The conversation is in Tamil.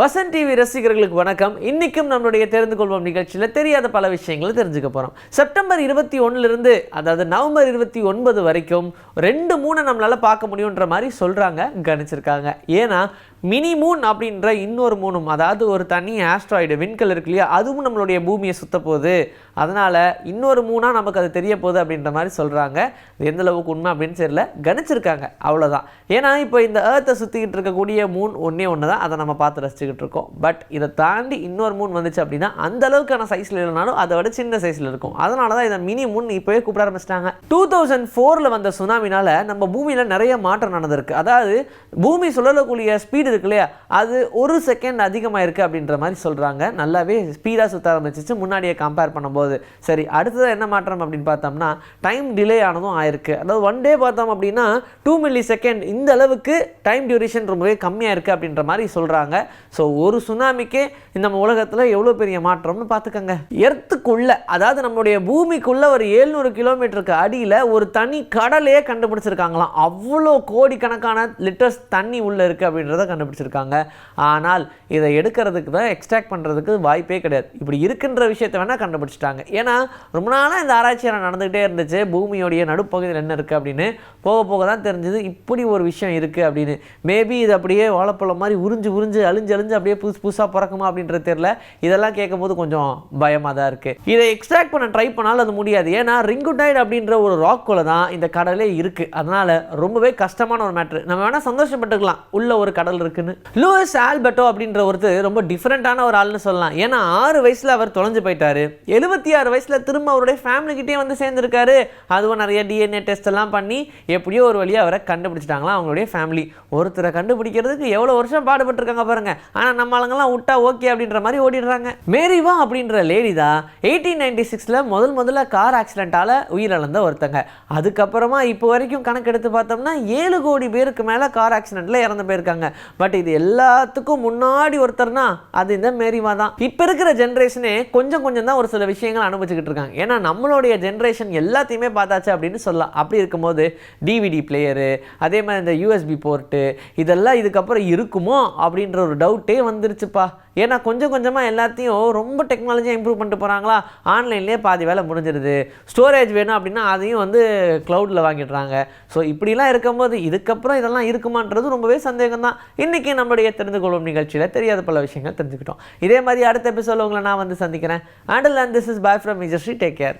வசன் டிவி ரசிகர்களுக்கு வணக்கம். இன்றைக்கும் நம்மளுடைய தெரிந்து கொள்வோம் நிகழ்ச்சியில் தெரியாத பல விஷயங்களை தெரிஞ்சுக்க போகிறோம் செப்டம்பர் இருபத்தி ஒன்றுலேருந்து அதாவது நவம்பர் இருபத்தி ஒன்பது வரைக்கும் ரெண்டு மூணை நம்மளால் பார்க்க முடியுன்ற மாதிரி சொல்கிறாங்க கணிச்சிருக்காங்க. ஏன்னா மினி மூன் அப்படின்ற இன்னொரு மூணும் அதாவது ஒரு தனி ஆஸ்ட்ராய்டு விண்கல் இருக்கு இல்லையா அதுவும் நம்மளுடைய பூமியை சுத்த போகுது. அதனால் இன்னொரு மூணாக நமக்கு அது தெரிய போகுது அப்படின்ற மாதிரி சொல்கிறாங்க இது எந்த அளவுக்கு உண்மை அப்படின்னு தெரியல கணிச்சிருக்காங்க அவ்வளோதான் ஏன்னா இப்போ இந்த ஏர்த்தை சுற்றிக்கிட்டு இருக்கக்கூடிய மூன் ஒன்றே ஒன்று தான் அதை நம்ம பார்த்து வச்சுக்கிட்டு இருக்கோம். பட் இதை தாண்டி இன்னொரு மூன் வந்துச்சு அப்படின்னா அந்த அளவுக்கான சைஸில் இல்லைனாலும் அதை விட சின்ன சைஸில் இருக்கும். அதனால தான் இதை மினி மூன் இப்போவே கூப்பிட ஆரம்பிச்சிட்டாங்க. டூ தௌசண்ட் ஃபோரில் வந்த சுனாமினால நம்ம பூமியில் நிறைய மாற்றம் நடந்திருக்கு. அதாவது பூமி சுழலக்கூடிய ஸ்பீடு இருக்கு இல்லையா? அது ஒரு செகண்ட் அதிகமாக இருக்குது அப்படின்ற மாதிரி சொல்கிறாங்க நல்லாவே ஸ்பீடாக சுற்ற ஆரம்பிச்சிச்சு. முன்னாடியே கம்பேர் பண்ணும்போது. சரி அடுத்தது என்ன மாற்றம் அப்படின்னு பார்த்தோம்னா டைம் டிலே ஆனதும் ஆயிருக்கு. அதாவது ஒன் டே பார்த்தோம் அப்படின்னா டூ மில்லி செகண்ட் இந்த அளவுக்கு டைம் டியூரேஷன் ரொம்பவே கம்மியாக இருக்குது அப்படின்ற மாதிரி சொல்கிறாங்க ஸோ ஸோ ஒரு சுனாமிக்கே இந்த உலகத்தில் எவ்வளோ பெரிய மாற்றம்னு பார்த்துக்கோங்க. எர்த்துக்குள்ள அதாவது நம்மளுடைய பூமிக்குள்ளே ஒரு ஏழ்நூறு கிலோமீட்டருக்கு அடியில் ஒரு தனி கடலே கண்டுபிடிச்சிருக்காங்களாம். அவ்வளோ கோடிக்கணக்கான லிட்டர்ஸ் தண்ணி உள்ளே இருக்குது அப்படின்றத கண்டுபிடிச்சிருக்காங்க. ஆனால் இதை எடுக்கிறதுக்கு தான் எக்ஸ்ட்ராக்ட் பண்ணுறதுக்கு வாய்ப்பே கிடையாது. இப்படி இருக்கின்ற விஷயத்தை வேணால் கண்டுபிடிச்சிட்டாங்க. ஏன்னா ரொம்ப நாளாக இந்த ஆராய்ச்சி நடந்துக்கிட்டே இருந்துச்சு பூமியோடைய நடுப்பகுதியில் என்ன இருக்குது அப்படின்னு. போக போக தான் தெரிஞ்சது இப்படி ஒரு விஷயம் இருக்குது அப்படின்னு. மேபி இது அப்படியே வாழைப்பழம் மாதிரி உறிஞ்சு உறிஞ்சு அழிஞ்சு தெரிஞ்சு அப்படியே புதுசு புதுசாக பிறக்குமா அப்படின்றது தெரியல. இதெல்லாம் கேட்கும்போது கொஞ்சம் பயமாக தான் இருக்குது இதை எக்ஸ்ட்ராக்ட் பண்ண ட்ரை பண்ணாலும் அது முடியாது. ஏன்னா ரிங்குடைட் அப்படின்ற ஒரு ராக்குள்ள தான் இந்த கடலே இருக்குது அதனால் ரொம்பவே கஷ்டமான ஒரு மேட்ரு நம்ம வேணால் சந்தோஷப்பட்டுக்கலாம். உள்ள ஒரு கடல் இருக்குன்னு. லூயிஸ் ஆல்பர்ட்டோ அப்படின்ற ஒருத்தர் ரொம்ப டிஃப்ரெண்ட்டான ஒரு ஆள்னு சொல்லலாம். ஏன்னா ஆறு வயசில் அவர் தொலைஞ்சு போயிட்டார். எழுபத்தி ஆறு வயசில் திரும்ப அவருடைய ஃபேமிலிக்கிட்டே வந்து சேர்ந்துருக்காரு. அதுவும் நிறைய டிஎன்ஏ டெஸ்ட் எல்லாம் பண்ணி எப்படியோ ஒரு வழியாக அவரை கண்டுபிடிச்சிட்டாங்களா அவங்களுடைய ஃபேமிலி ஒருத்தரை கண்டுபிடிக்கிறதுக்கு எவ்வளோ வருஷம் பாடுபட்டிருக்காங்க பாருங்கள் ஆனால் நம்ம ஆளுங்கெல்லாம் விட்டா ஓகே அப்படின்ற மாதிரி ஓடிடுறாங்க. மேரிவா அப்படின்ற லேடி தான் எயிட்டீன் நைன்டி சிக்ஸில் முதல் முதல்ல கார் ஆக்சிடென்ட்டால் உயிரிழந்த ஒருத்தங்க. அதுக்கப்புறமா இப்போ வரைக்கும் கணக்கெடுத்து பார்த்தோம்னா ஏழு கோடி பேருக்கு மேலே கார் ஆக்சிடென்ட்டில் இறந்து போயிருக்காங்க. பட் இது எல்லாத்துக்கும் முன்னாடி ஒருத்தர்னா அது இந்த மேரிவா தான். இப்போ இருக்கிற ஜென்ரேஷனே கொஞ்சம் கொஞ்சம் தான் ஒரு சில விஷயங்கள் அனுபவிச்சுக்கிட்டு இருக்காங்க. ஏன்னா நம்மளுடைய ஜென்ரேஷன் எல்லாத்தையுமே பார்த்தாச்சு அப்படின்னு சொல்லலாம். அப்படி இருக்கும்போது டிவிடி பிளேயரு அதே மாதிரி இந்த யூஎஸ்பி போர்ட்டு இதெல்லாம் இதுக்கப்புறம் இருக்குமோ அப்படின்ற ஒரு டவுட் டவுட்டே வந்துருச்சுப்பா. ஏன்னா கொஞ்சம் கொஞ்சமாக எல்லாத்தையும் ரொம்ப டெக்னாலஜியாக இம்ப்ரூவ் பண்ணிட்டு போகிறாங்களா ஆன்லைன்லேயே பாதி வேலை முடிஞ்சிருது. ஸ்டோரேஜ் வேணும் அப்படின்னா அதையும் வந்து க்ளவுடில் வாங்கிடுறாங்க. ஸோ இப்படிலாம் இருக்கும்போது இதுக்கப்புறம் இதெல்லாம் இருக்குமான்றது ரொம்பவே சந்தேகம் தான் இன்றைக்கி நம்மளுடைய தெரிந்து கொள்ளும் நிகழ்ச்சியில் தெரியாத பல விஷயங்கள் தெரிஞ்சுக்கிட்டோம். இதே மாதிரி அடுத்த எபிசோட உங்களை நான் வந்து சந்திக்கிறேன். And this is bye from Vijasri take care